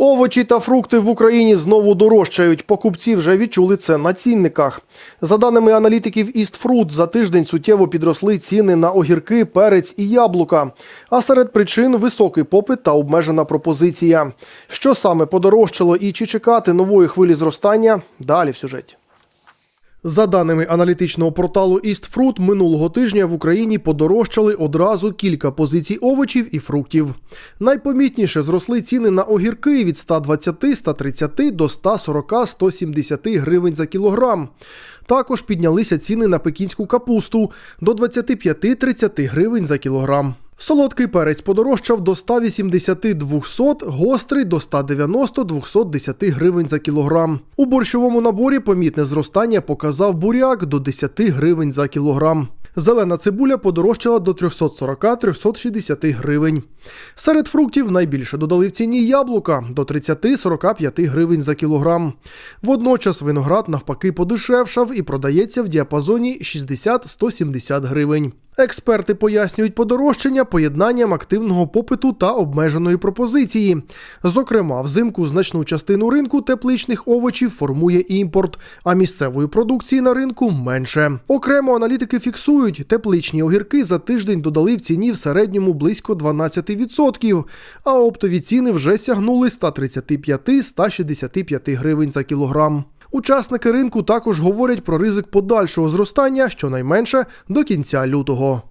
Овочі та фрукти в Україні знову дорожчають. Покупці вже відчули це на цінниках. За даними аналітиків «Істфрут», за тиждень суттєво підросли ціни на огірки, перець і яблука. А серед причин високий попит та обмежена пропозиція. Що саме подорожчало і чи чекати нової хвилі зростання? Далі в сюжеті. За даними аналітичного порталу EastFruit, минулого тижня в Україні подорожчали одразу кілька позицій овочів і фруктів. Найпомітніше зросли ціни на огірки від 120-130 до 140-170 гривень за кілограм. Також піднялися ціни на пекінську капусту до 25-30 гривень за кілограм. Солодкий перець подорожчав до 180-200, гострий до 190-210 гривень за кілограм. У борщовому наборі помітне зростання показав буряк до 10 гривень за кілограм. Зелена цибуля подорожчала до 340-360 гривень. Серед фруктів найбільше додали в ціні яблука до 30-45 гривень за кілограм. Водночас виноград навпаки подешевшав і продається в діапазоні 60-170 гривень. Експерти пояснюють подорожчання поєднанням активного попиту та обмеженої пропозиції. Зокрема, взимку значну частину ринку тепличних овочів формує імпорт, а місцевої продукції на ринку менше. Окремо аналітики фіксують, тепличні огірки за тиждень додали в ціні в середньому близько 12%, а оптові ціни вже сягнули 135-165 гривень за кілограм. Учасники ринку також говорять про ризик подальшого зростання щонайменше до кінця лютого.